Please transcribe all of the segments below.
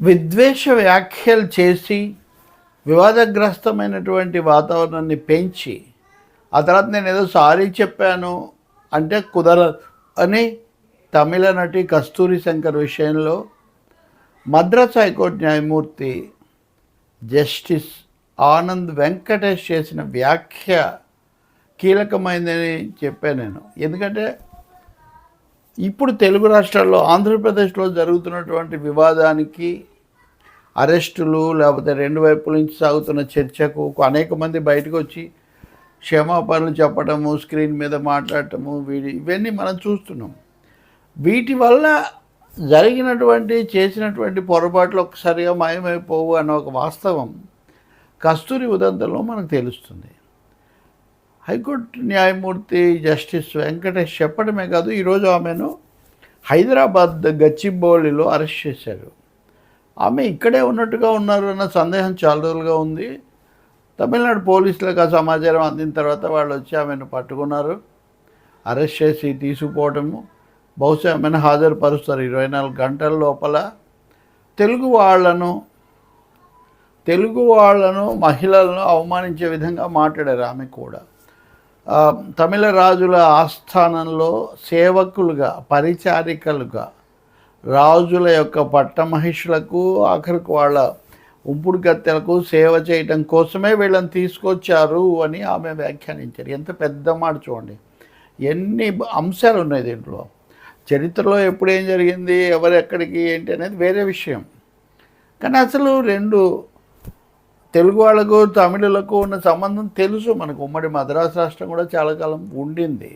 విద్వేష వ్యాఖ్యలు చేసి వివాదగ్రస్తమైనటువంటి వాతావరణాన్ని పెంచి ఆ తర్వాత నేను ఏదో సారీ చెప్పాను అంటే కుదరదు అని తమిళ నటి కస్తూరి శంకర్ విషయంలో మద్రాస్ హైకోర్టు న్యాయమూర్తి జస్టిస్ ఆనంద్ వెంకటేష్ చేసిన వ్యాఖ్య కీలకమైందని చెప్పాను నేను. ఎందుకంటే ఇప్పుడు తెలుగు రాష్ట్రాల్లో ఆంధ్రప్రదేశ్లో జరుగుతున్నటువంటి వివాదానికి అరెస్టులు లేకపోతే రెండు వైపుల నుంచి సాగుతున్న చర్చకు అనేక మంది బయటకు వచ్చి క్షమాపణలు చెప్పటము స్క్రీన్ మీద మాట్లాడటము వీడి ఇవన్నీ మనం చూస్తున్నాం. వీటి వల్ల జరిగినటువంటి చేసినటువంటి పొరపాట్లు ఒక్కసారిగా మాయమైపోవు అన్న ఒక వాస్తవం కస్తూరి ఉదంతంలో మనకు తెలుస్తుంది. హైకోర్టు న్యాయమూర్తి జస్టిస్ వెంకటేష్ చెప్పడమే కాదు ఈరోజు ఆమెను హైదరాబాద్ గచ్చిబౌలిలో అరెస్ట్ చేశారు. ఆమె ఇక్కడే ఉన్నట్టుగా ఉన్నారు అన్న సందేహం చాలా రోజులుగా ఉంది. తమిళనాడు పోలీసులకు ఆ సమాచారం అందిన తర్వాత వాళ్ళు వచ్చి ఆమెను పట్టుకున్నారు. అరెస్ట్ చేసి తీసుకుపోవటము బహుశా ఆమెను హాజరుపరుస్తారు ఇరవై నాలుగు గంటల లోపల. తెలుగు వాళ్ళను తెలుగు వాళ్ళను మహిళలను అవమానించే విధంగా మాట్లాడారు ఆమె కూడా. తమిళ రాజుల ఆస్థానంలో సేవకులుగా పరిచారికలుగా రాజుల యొక్క పట్టమహిషులకు ఆఖరికి వాళ్ళ ఉంపుడు కత్తెలకు సేవ చేయటం కోసమే వీళ్ళని తీసుకొచ్చారు అని ఆమె వ్యాఖ్యానించారు. ఎంత పెద్ద మాట చూడండి. ఎన్ని అంశాలు ఉన్నాయి దీంట్లో. చరిత్రలో ఎప్పుడు ఏం జరిగింది ఎవరు ఎక్కడికి ఏంటి అనేది వేరే విషయం. కానీ అసలు రెండు తెలుగు వాళ్ళకు తమిళులకు ఉన్న సంబంధం తెలుసు. మనకు ఉమ్మడి మద్రాసు రాష్ట్రం కూడా చాలా కాలం ఉండింది.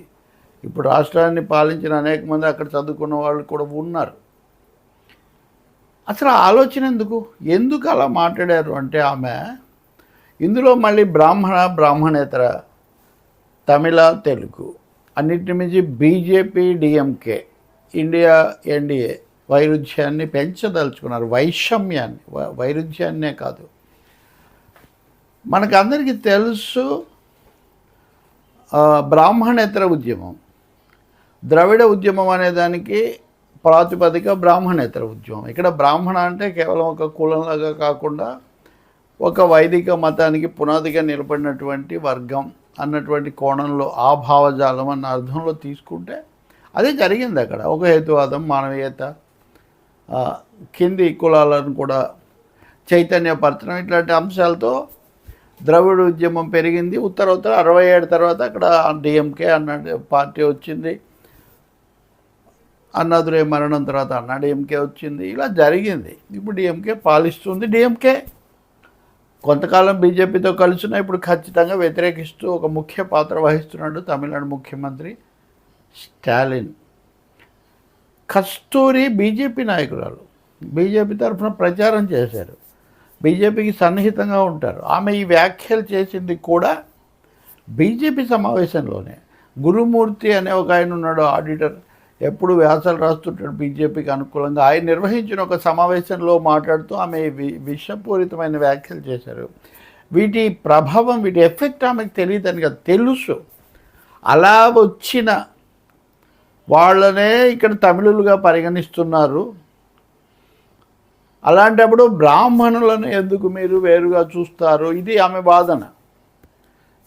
ఇప్పుడు రాష్ట్రాన్ని పాలించిన అనేక మంది అక్కడ చదువుకున్న వాళ్ళు కూడా ఉన్నారు. అసలు ఆలోచన ఎందుకు? ఎందుకు అలా మాట్లాడారు అంటే ఆమె ఇందులో మళ్ళీ బ్రాహ్మణ బ్రాహ్మణేతర తమిళ తెలుగు అన్నిటి మించి బీజేపీ డిఎంకే ఇండియా ఎన్డీఏ వైరుధ్యాన్ని పెంచదలుచుకున్నారు. వైషమ్యాన్ని వైరుధ్యాన్నే కాదు. మనకందరికీ తెలుసు బ్రాహ్మణేతర ఉద్యమం. ద్రవిడ ఉద్యమం అనే దానికి ప్రాతిపదిక బ్రాహ్మణేతర ఉద్యమం. ఇక్కడ బ్రాహ్మణ అంటే కేవలం ఒక కులంలాగా కాకుండా ఒక వైదిక మతానికి పునాదిగా నిలబడినటువంటి వర్గం అన్నటువంటి కోణంలో ఆ భావజాలం అన్న అర్థంలో తీసుకుంటే అదే జరిగింది అక్కడ. ఒక హేతువాదం మానవీయత కింది కులాలను కూడా చైతన్యపరచడం ఇట్లాంటి అంశాలతో ద్రవిడ ఉద్యమం పెరిగింది. ఉత్తర ఉత్తర అరవై ఏడు తర్వాత అక్కడ డిఎంకే అన్న పార్టీ వచ్చింది. అన్నాదురే మరణం తర్వాత అన్నా డిఎంకే వచ్చింది. ఇలా జరిగింది. ఇప్పుడు డిఎంకే పాలిస్తుంది. డిఎంకే కొంతకాలం బీజేపీతో కలిసిన ఇప్పుడు ఖచ్చితంగా వ్యతిరేకిస్తూ ఒక ముఖ్య పాత్ర వహిస్తున్నాడు తమిళనాడు ముఖ్యమంత్రి స్టాలిన్. కస్తూరి బీజేపీ నాయకురాలు. బీజేపీ తరఫున ప్రచారం చేశారు. బీజేపీకి సన్నిహితంగా ఉంటారు. ఆమె ఈ వ్యాఖ్యలు చేసింది కూడా బీజేపీ సమావేశంలోనే. గురుమూర్తి అనే ఒక ఆయన ఉన్నాడు ఆడిటర్. ఎప్పుడు వ్యాసాలు రాస్తుంటాడు బీజేపీకి అనుకూలంగా. ఆయన నిర్వహించిన ఒక సమావేశంలో మాట్లాడుతూ ఆమె వి విషపూరితమైన వ్యాఖ్యలు చేశారు. వీటి ప్రభావం వీటి ఎఫెక్ట్ ఆమెకు తెలియదని కదా తెలుసు. అలా వచ్చిన వాళ్ళనే ఇక్కడ తమిళులుగా పరిగణిస్తున్నారు. అలాంటప్పుడు బ్రాహ్మణులను ఎందుకు మీరు వేరుగా చూస్తారు? ఇది ఆమె వాదన.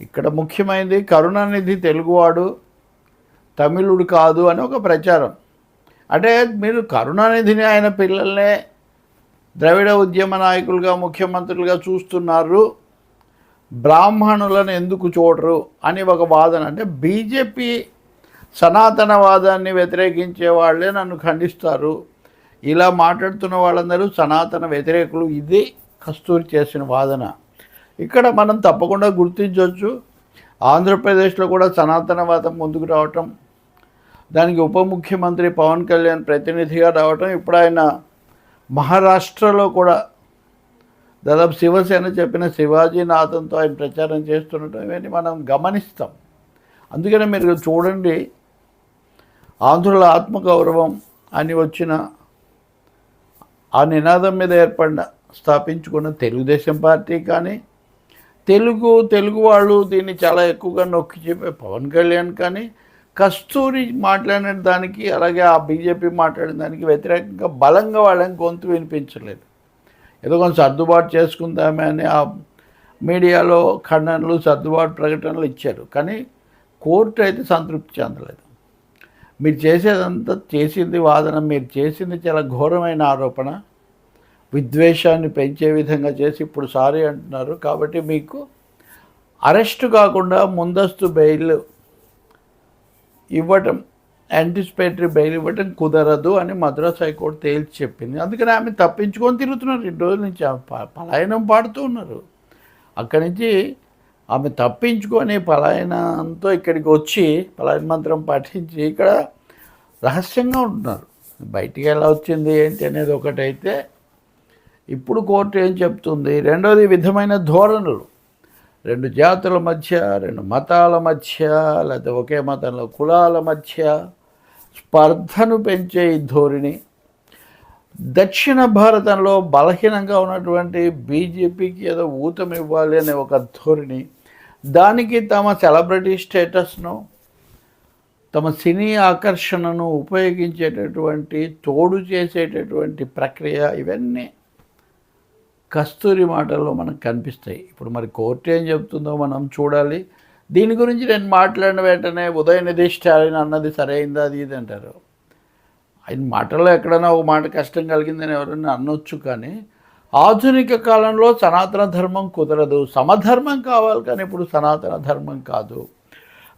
ఇక్కడ ముఖ్యమైనది కరుణానిధి తెలుగువాడు తమిళుడు కాదు అని ఒక ప్రచారం. అంటే మీరు కరుణానిధిని ఆయన పిల్లల్నే ద్రవిడ ఉద్యమ నాయకులుగా ముఖ్యమంత్రులుగా చూస్తున్నారు. బ్రాహ్మణులను ఎందుకు చూడరు అని ఒక వాదన. అంటే బీజేపీ సనాతనవాదాన్ని వ్యతిరేకించే వాళ్ళే నన్ను ఖండిస్తారు. ఇలా మాట్లాడుతున్న వాళ్ళందరూ సనాతన వ్యతిరేకులు. ఇది కస్తూరి చేసిన వాదన. ఇక్కడ మనం తప్పకుండా గుర్తించవచ్చు. ఆంధ్రప్రదేశ్లో కూడా సనాతనవాదం ముందుకు రావటం దానికి ఉప ముఖ్యమంత్రి పవన్ కళ్యాణ్ ప్రతినిధిగా రావటం ఇప్పుడు ఆయన మహారాష్ట్రలో కూడా దాదాపు శివసేన చెప్పిన శివాజీ నాథంతో ఆయన ప్రచారం చేస్తుండటం ఇవన్నీ మనం గమనిస్తాం. అందుకనే మీరు చూడండి ఆంధ్రుల ఆత్మగౌరవం అని వచ్చిన ఆ నినాదం మీద ఏర్పడిన స్థాపించుకున్న తెలుగుదేశం పార్టీ కానీ తెలుగు తెలుగు వాళ్ళు దీన్ని చాలా ఎక్కువగా నొక్కి చెప్పే పవన్ కళ్యాణ్ కానీ కస్తూరి మాట్లాడిన దానికి అలాగే ఆ బీజేపీ మాట్లాడిన దానికి వ్యతిరేకంగా బలంగా వాళ్ళని గొంతు వినిపించలేదు. ఏదో కొంచెం సర్దుబాటు చేసుకుందామే అని ఆ మీడియాలో ఖండనలు సర్దుబాటు ప్రకటనలు ఇచ్చారు. కానీ కోర్టు అయితే సంతృప్తి చెందలేదు. మీరు చేసేదంతా చేసింది వాదన మీరు చేసింది చాలా ఘోరమైన ఆరోపణ. విద్వేషాన్ని పెంచే విధంగా చేసి ఇప్పుడు సారీ అంటున్నారు. కాబట్టి మీకు అరెస్ట్ కాకుండా ముందస్తు బెయిల్ ఇవ్వటం యాంటిసిపేటరీ బెయిల్ ఇవ్వటం కుదరదు అని మద్రాస్ హైకోర్టు తేల్చి చెప్పింది. అందుకని ఆమె తప్పించుకొని తిరుగుతున్నారు. రెండు రోజుల నుంచి ఆమె ప- పలాయనం పాడుతూ ఉన్నారు. అక్కడి నుంచి ఆమె తప్పించుకొని పలాయనంతో ఇక్కడికి వచ్చి పలాయన మంత్రం పఠించి ఇక్కడ రహస్యంగా ఉంటున్నారు. బయటికి ఎలా వచ్చింది ఏంటి అనేది ఒకటైతే ఇప్పుడు కోర్టు ఏం చెప్తుంది? రెండోది విధమైన ధోరణులు. రెండు జాతుల మధ్య రెండు మతాల మధ్య లేకపోతే ఒకే మతంలో కులాల మధ్య స్పర్ధను పెంచే ఈ ధోరణి. దక్షిణ భారతంలో బలహీనంగా ఉన్నటువంటి బీజేపీకి ఏదో ఊతం ఇవ్వాలి అనే ఒక ధోరణి. దానికి తమ సెలబ్రిటీ స్టేటస్ను తమ సినీ ఆకర్షణను ఉపయోగించేటటువంటి తోడు చేసేటటువంటి ప్రక్రియ ఇవన్నీ కస్తూరి మాటల్లో మనకు కనిపిస్తాయి. ఇప్పుడు మరి కోర్టు ఏం చెప్తుందో మనం చూడాలి. దీని గురించి నేను మాట్లాడిన వెంటనే ఉదయనిధి స్టాలిన్ అన్నది సరైందా అది ఇది అంటారు. ఆయన మాటల్లో ఎక్కడైనా ఒక మాట కష్టం కలిగిందని ఎవరైనా అనొచ్చు కానీ ఆధునిక కాలంలో సనాతన ధర్మం కుదరదు. సమధర్మం కావాలి కానీ ఇప్పుడు సనాతన ధర్మం కాదు.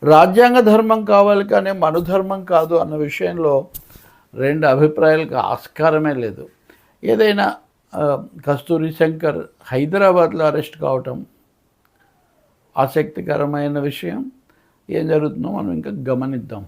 రాజ్యాంగ ధర్మం కావాలి కానీ మనుధర్మం కాదు అన్న విషయంలో రెండు అభిప్రాయాలకు ఆస్కారమే లేదు. ఏదైనా కస్తూరి శంకర్ హైదరాబాద్లో అరెస్ట్ కావటం ఆసక్తికరమైన విషయం. ఏం జరుగుతుందో మనం ఇంకా గమనిద్దాం.